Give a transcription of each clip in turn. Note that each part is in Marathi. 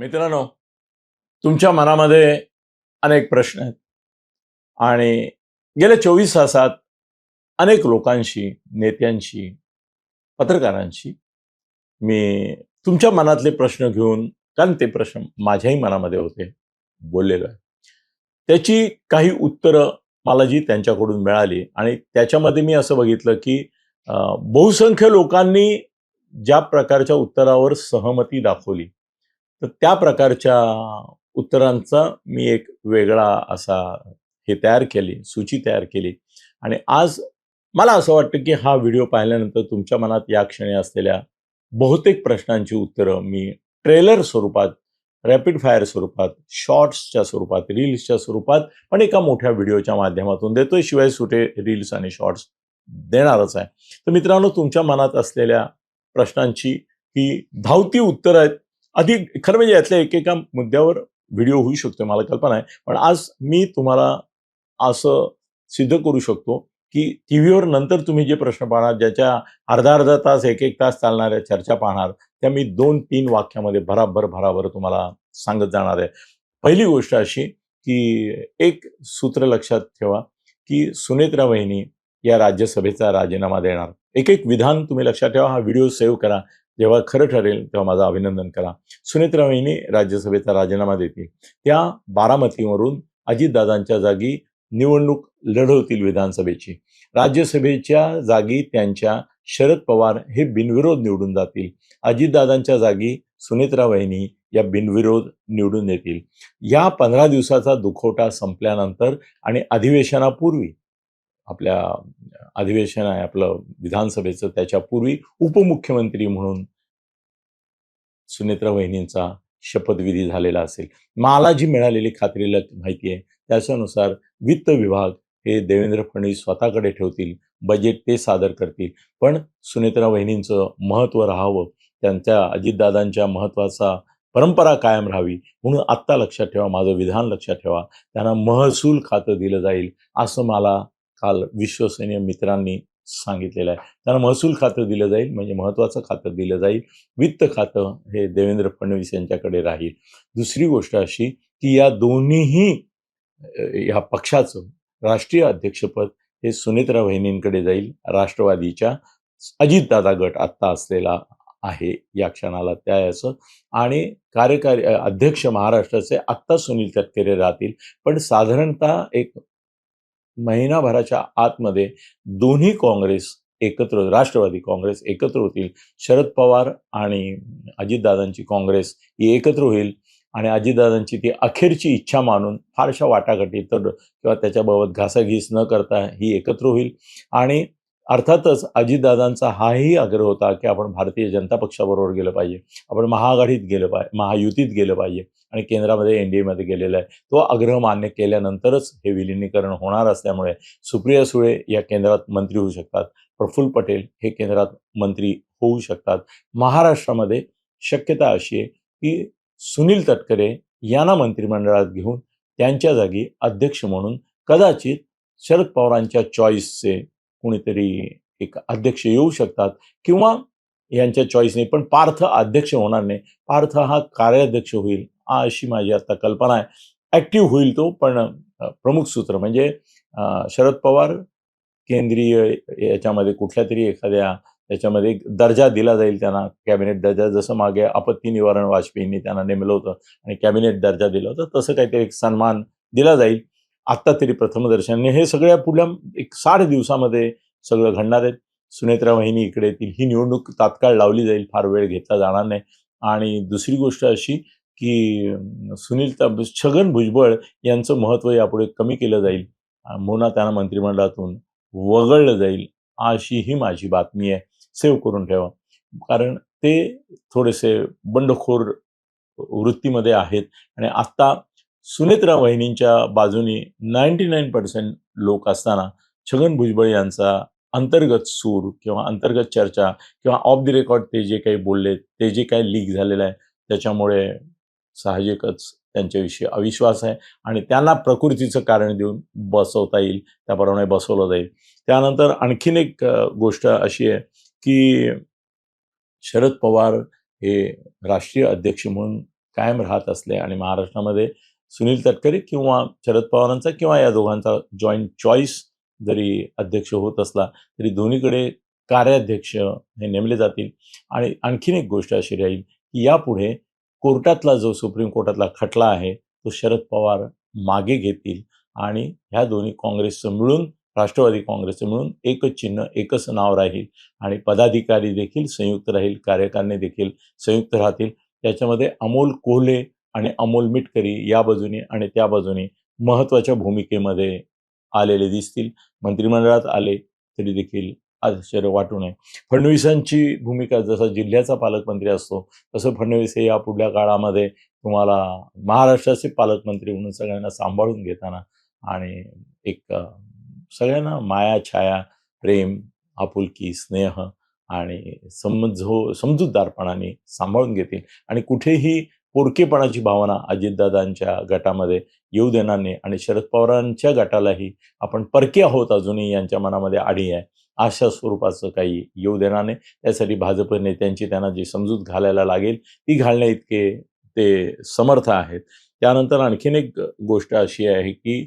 मित्रांनो तुमच्या मनामध्ये अनेक प्रश्न आहेत. आणि गेल्या चोवीस तासात अनेक लोकांशी नेत्यांशी पत्रकारांशी मी तुमच्या मनातले प्रश्न घेऊन कारण ते प्रश्न माझ्याही मनामध्ये होते बोललेलो आहे. त्याची काही उत्तरं मला जी त्यांच्याकडून मिळाली आणि त्याच्यामध्ये मी असं बघितलं की बहुसंख्य लोकांनी ज्या प्रकारच्या उत्तरावर सहमती दाखवली तर त्या प्रकारच्या उत्तरांचा मी एक वेगळा असा हे तयार केली सूची तयार केली. आणि आज मला असं वाटतं की हा व्हिडिओ पाहिल्यानंतर तुमच्या मनात या क्षणी असलेल्या बहुतेक प्रश्नांची उत्तरं मी ट्रेलर स्वरूपात रॅपिड फायर स्वरूपात शॉर्ट्सच्या स्वरूपात रील्सच्या स्वरूपात पण एका मोठ्या व्हिडिओच्या माध्यमातून देतोय. शिवाय सुटे रील्स आणि शॉर्ट्स देणारच आहे. तर मित्रांनो तुमच्या मनात असलेल्या प्रश्नांची ही धावती उत्तरं आहेत. अधिक खरं म्हणजे यातल्या एकेका मुद्द्यावर व्हिडिओ होऊ शकतो मला कल्पना आहे. पण आज मी तुम्हाला असं सिद्ध करू शकतो की टी व्हीवर नंतर तुम्ही जे प्रश्न पाहणार ज्याच्या अर्धा अर्धा तास एक एक तास चालणाऱ्या चर्चा पाहणार त्या मी दोन तीन वाक्यामध्ये भराभर भराभर तुम्हाला सांगत जाणार आहे. पहिली गोष्ट अशी की एक सूत्र लक्षात ठेवा की सुनेत्रा वहिनी या राज्यसभेचा राजीनामा देणार. एक एक विधान तुम्ही लक्षात ठेवा हा व्हिडिओ सेव्ह करा. जेव्हा खरं ठरेल तेव्हा माझं अभिनंदन करा. सुनेत्रा वहिनी राज्यसभेचा राजीनामा देतील. त्या बारामतीवरून अजितदादांच्या जागी निवडणूक लढवतील विधानसभेची. राज्यसभेच्या जागी त्यांच्या शरद पवार हे बिनविरोध निवडून जातील. अजितदादांच्या जागी सुनेत्रा वहिनी या बिनविरोध निवडून येतील या पंधरा दिवसाचा दुखवटा संपल्यानंतर आणि अधिवेशनापूर्वी आपल्या अधिवेशन आहे आपलं विधानसभेचं त्याच्यापूर्वी उपमुख्यमंत्री म्हणून सुनेत्रा वहिनींचा शपथविधी झालेला असेल. मला जी मिळालेली खात्रीला माहिती आहे त्याच्यानुसार वित्त विभाग हे देवेंद्र फडणवीस स्वतःकडे ठेवतील बजेट ते सादर करतील. पण सुनेत्रा वहिनींचं महत्त्व राहावं त्यांच्या अजितदादांच्या महत्त्वाचा परंपरा कायम राहावी म्हणून आत्ता लक्षात ठेवा माझं विधान लक्षात ठेवा. त्यांना महसूल खातं दिलं जाईल असं मला काल विश्वसनीय मित्रांनी सांगितलेलं आहे. त्यांना महसूल खातं दिलं जाईल म्हणजे महत्त्वाचं खातं दिलं जाईल. वित्त खातं हे देवेंद्र फडणवीस यांच्याकडे राहील. दुसरी गोष्ट अशी की या दोन्हीही ह्या या पक्षाचं राष्ट्रीय अध्यक्षपद हे सुनेत्रा वहिनींकडे जाईल. राष्ट्रवादीच्या अजितदादा गट आत्ता असलेला आहे या क्षणाला त्या याचं आणि कार्यकारी अध्यक्ष महाराष्ट्राचे आत्ता सुनील तटकरे राहतील. पण साधारणतः एक महिनाभराच्या आतमध्ये दोन्ही काँग्रेस एकत्र राष्ट्रवादी काँग्रेस एकत्र होतील. शरद पवार आणि अजितदादांची काँग्रेस ही एकत्र होईल आणि अजितदादांची ती अखेरची इच्छा मानून फारशा वाटाघाटी तर किंवा त्याच्याबाबत घासाघीस न करता ही एकत्र होईल. आणि अर्थातच अजितदादांचा हाही आग्रह होता की आपण भारतीय जनता पक्षाबरोबर गेलं पाहिजे. आपण महाआघाडीत गेलं पाहिजे महायुतीत गेलं पाहिजे. आणि केंद्रामध्ये एन डी एमध्ये गेलेला आहे. तो आग्रह मान्य केल्यानंतरच हे विलिनीकरण होणार असल्यामुळे सुप्रिया सुळे या केंद्रात मंत्री होऊ शकतात. प्रफुल्ल पटेल हे केंद्रात मंत्री होऊ शकतात. महाराष्ट्रामध्ये शक्यता अशी आहे की सुनील तटकरे यांना मंत्रिमंडळात घेऊन त्यांच्या जागी अध्यक्ष म्हणून कदाचित शरद पवारांच्या चॉईसचे कुणीतरी एक अध्यक्ष येऊ शकतात किंवा यांच्या चॉईसने पण पार्थ अध्यक्ष होणार नाही. पार्थ हा कार्याध्यक्ष होईल. अशी माझी आता कल्पना आहे. ऍक्टिव्ह होईल तो पण प्रमुख सूत्र म्हणजे शरद पवार केंद्रीय याच्यामध्ये कुठल्या तरी एखाद्या त्याच्यामध्ये एक दर्जा दिला जाईल त्यांना. कॅबिनेट दर्जा जसं मागे आपत्ती निवारण वाजपेयींनी त्यांना नेमलं होतं आणि कॅबिनेट दर्जा दिला होता तसं काहीतरी एक सन्मान दिला जाईल. आत्ता तरी प्रथमदर्शनाने हे सगळ्या पुढल्या एक साठ दिवसामध्ये सगळं घडणार आहे. सुनेत्रा वाहिनी इकडे येतील. ही निवडणूक तात्काळ लावली जाईल फार वेळ घेतला जाणार नाही. आणि दुसरी गोष्ट अशी की सुनील छगन भुजबळ यांचं महत्त्व यापुढे कमी केलं जाईल. अं, म्हणून त्यांना मंत्रिमंडळातून वगळलं जाईल अशी ही माझी बातमी आहे. सेव्ह करून ठेवा. कारण ते थोडेसे बंडखोर वृत्तीमध्ये आहेत आणि आत्ता सुनेत्रा वहिनींच्या बाजूनी नाईन्टी नाईन पर्सेंट लोक असताना छगन भुजबळ यांचा अंतर्गत सूर किंवा अंतर्गत चर्चा किंवा ऑफ द रेकॉर्ड ते जे काही बोलले ते जे काही लीक झालेलं आहे त्याच्यामुळे साहजिकच त्यांच्याविषयी अविश्वास आहे आणि त्यांना प्रकृतीचं कारण देऊन बसवता येईल त्याप्रमाणे बसवलं जाईल. त्यानंतर आणखीन एक गोष्ट अशी आहे की शरद पवार हे राष्ट्रीय अध्यक्ष म्हणून कायम राहत असले आणि महाराष्ट्रामध्ये सुनील तटकरे किंवा शरद पवारांचा किंवा या दोघांचा जॉईंट चॉईस जरी अध्यक्ष होत असला तरी दोन्हीकडे कार्याध्यक्ष हे नेमले जातील. आणि आणखीन एक गोष्ट अशी राहील की यापुढे कोर्टातला जो सुप्रीम कोर्टातला खटला आहे तो शरद पवार मागे घेतील आणि ह्या दोन्ही काँग्रेसचं मिळून राष्ट्रवादी काँग्रेसचं मिळून एकच चिन्ह एकच नाव राहील आणि पदाधिकारी देखील संयुक्त राहील कार्यकारणे देखील संयुक्त राहतील. त्याच्यामध्ये अमोल कोल्हे आणि अमोल मिटकरी या बाजूने आणि त्या बाजूने महत्त्वाच्या भूमिकेमध्ये आलेले दिसतील. मंत्रिमंडळात आले तरी देखील आश्चर्य वाटू नये. फडणवीसांची भूमिका जसा जिल्ह्याचा पालकमंत्री असतो तसं फडणवीस हे या पुढल्या काळामध्ये तुम्हाला महाराष्ट्राचे पालकमंत्री म्हणून सगळ्यांना सांभाळून घेताना आणि एक सगळ्यांना माया छाया प्रेम आपुलकी स्नेह आणि समजो समजूतदारपणाने सांभाळून घेतील. आणि कुठेही पोरकेपणाची भावना अजितदादांच्या गटामध्ये येऊ देणार नाही आणि शरद पवारांच्या गटालाही आपण परके आहोत अजूनही यांच्या मनामध्ये आडी आहे. अशा स्वरूपाचं काही येऊ देणार नाही. त्यासाठी भाजप नेत्यांची त्यांना जी समजूत घालायला लागेल ती घालण्या इतके ते समर्थ आहेत. त्यानंतर आणखीन एक गोष्ट अशी आहे की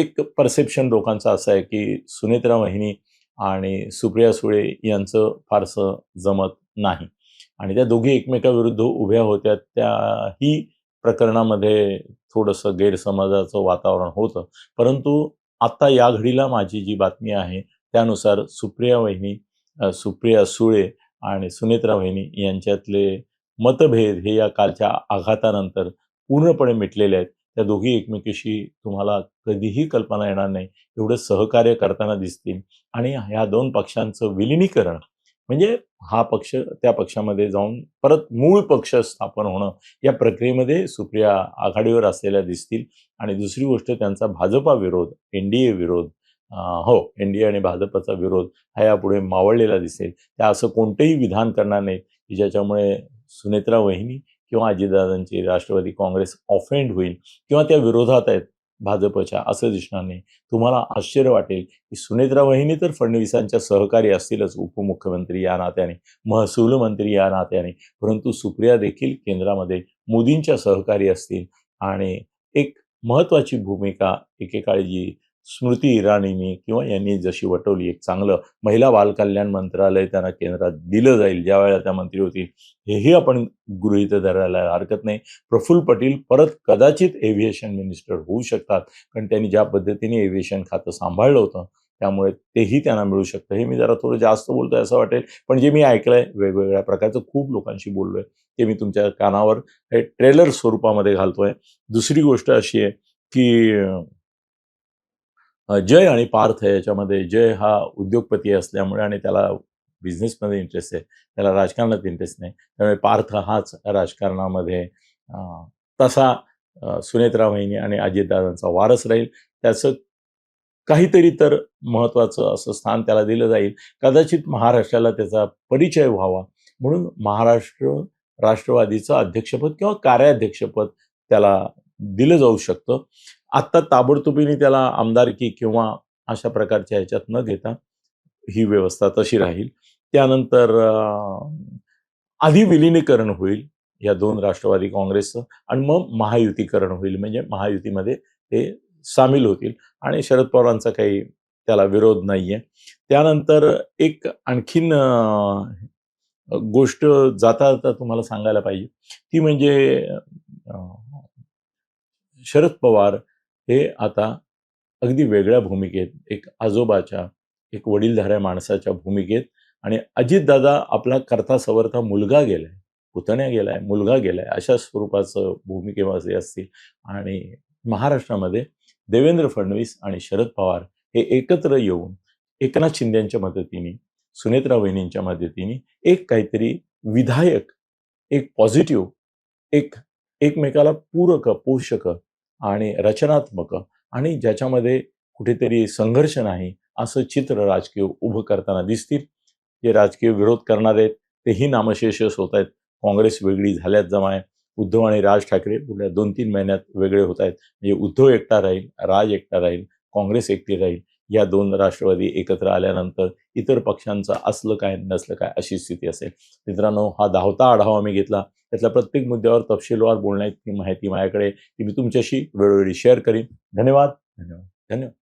एक परसेप्शन लोकांचं असं आहे की सुनेत्रा वहिनी आणि सुप्रिया सुळे यांचं फारसं जमत नाही. आणि त्या दोघी एकमेकाविरुद्ध उभ्या होत्या त्याही प्रकरणामध्ये थोडंसं गैरसमजाचं वातावरण होतं. परंतु आत्ता या घडीला माझी जी बातमी आहे त्यानुसार सुप्रिया वहिनी सुप्रिया सुळे आणि सुनेत्रा वहिनी यांच्यातले मतभेद हे या कालच्या आघातानंतर पूर्णपणे मिटलेले आहेत. त्या दोघी एकमेकीशी तुम्हाला कधीही कल्पना येणार नाही. एवढं सहकार्य करताना दिसतील. आणि ह्या दोन पक्षांचं विलिनीकरण म्हणजे हा पक्ष त्या पक्षामध्ये जाऊन परत मूळ पक्ष स्थापन होणं या प्रक्रियेमध्ये सुप्रिया आघाडीवर असलेल्या दिसतील. आणि दुसरी गोष्ट त्यांचा भाजपा विरोध एन डी ए विरोध हो एन डी ए आणि भाजपचा विरोध हा यापुढे मावळलेला दिसेल. त्या असं कोणतंही विधान करणार नाही की ज्याच्यामुळे सुनेत्रा वहिनी किंवा अजितदादांची राष्ट्रवादी काँग्रेस ऑफेंड होईल किंवा त्या विरोधात आहेत भाजपच्या असं दिसणार नाही. तुम्हाला आश्चर्य वाटेल की सुनेत्रा वहिनी तर फडणवीसांच्या सहकारी असतीलच उपमुख्यमंत्री या नात्याने महसूल मंत्री या नात्याने. परंतु सुप्रिया देखील केंद्रामध्ये मोदींच्या सहकारी असतील आणि एक महत्त्वाची भूमिका एकेकाळी जी स्मृती इराणींनी किंवा यांनी जशी वटवली एक चांगलं महिला बालकल्याण मंत्रालय त्यांना केंद्रात दिलं जाईल ज्या वेळेला त्या मंत्री होतील हेही आपण गृहीत धरायला हरकत नाही. प्रफुल्ल पटेल परत कदाचित एव्हिएशन मिनिस्टर होऊ शकतात कारण त्यांनी ज्या पद्धतीने एव्हिएशन खातं सांभाळलं होतं त्यामुळे तेही त्यांना मिळू शकतं. हे मी जरा थोडं जास्त बोलतोय असं वाटेल पण जे मी ऐकलंय वेगवेगळ्या प्रकारचं खूप लोकांशी बोललोय ते मी तुमच्या कानावर हे ट्रेलर स्वरूपामध्ये घालतोय. दुसरी गोष्ट अशी आहे की जय आणि पार्थ याच्यामध्ये जय हा उद्योगपती असल्यामुळे आणि त्याला बिझनेसमध्ये इंटरेस्ट आहे. त्याला राजकारणात इंटरेस्ट नाही. त्यामुळे पार्थ हाच राजकारणामध्ये तसा सुनेत्रा वहिनी आणि अजितदादांचा वारस राहील. त्याचं काहीतरी तर महत्त्वाचं असं स्थान त्याला दिलं जाईल. कदाचित महाराष्ट्राला त्याचा परिचय व्हावा. म्हणून महाराष्ट्र राष्ट्रवादीचं अध्यक्षपद किंवा कार्याध्यक्षपद त्याला दिलं जाऊ शकतं. आत्ता ताबडतोबीने त्याला आमदारकी किंवा अशा प्रकारच्या ह्याच्यात न घेता ही व्यवस्था तशी राहील. त्यानंतर आधी विलीनीकरण होईल या दोन राष्ट्रवादी काँग्रेसचं आणि मग महायुतीकरण होईल. म्हणजे महायुतीमध्ये ते सामील होतील आणि शरद पवारांचा काही त्याला विरोध नाही आहे त्यानंतर एक आणखीन गोष्ट जाता जाता तुम्हाला सांगायला पाहिजे. ती म्हणजे शरद पवार हे आता अगदी वेगळ्या भूमिकेत एक आजोबाच्या एक वडीलधाऱ्या माणसाच्या भूमिकेत आणि अजितदादा आपला करता सवरता मुलगा गेलाय पुतण्या गेलाय मुलगा गेलाय अशा स्वरूपाचं भूमिकेवासी असतील. आणि महाराष्ट्रामध्ये देवेंद्र फडणवीस आणि शरद पवार हे एकत्र येऊन एकनाथ शिंदेच्या मदतीने सुनेत्रा वहिनींच्या मदतीने एक काहीतरी विधायक एक पॉझिटिव्ह एक एकमेकाला पूरक पोषक आणि रचनात्मक आणि ज्याच्यामध्ये कुठेतरी संघर्ष नाही असं चित्र राजकीय उभं करताना दिसतील. जे राजकीय विरोध करणारे आहेत तेही नामशेषस होत आहेत. काँग्रेस वेगळी झाल्यात आहे उद्धव आणि राज ठाकरे पुढल्या दोन तीन महिन्यात वेगळे होत आहेत. म्हणजे उद्धव एकटा राहील राज एकटा राहील काँग्रेस एकटी राहील या दोन राष्ट्रवादी एकत्र आल्यानंतर इतर पक्षांचं असलं काय नसलं काय अशी स्थिती असेल. मित्रांनो हा धावता आढावा मी घेतला. त्यातल्या प्रत्येक मुद्द्यावर तपशीलवार बोलण्याची माहिती माझ्याकडे ती मी तुमच्याशी वेळोवेळी शेअर करीन. धन्यवाद. धन्यवाद. धन्यवाद.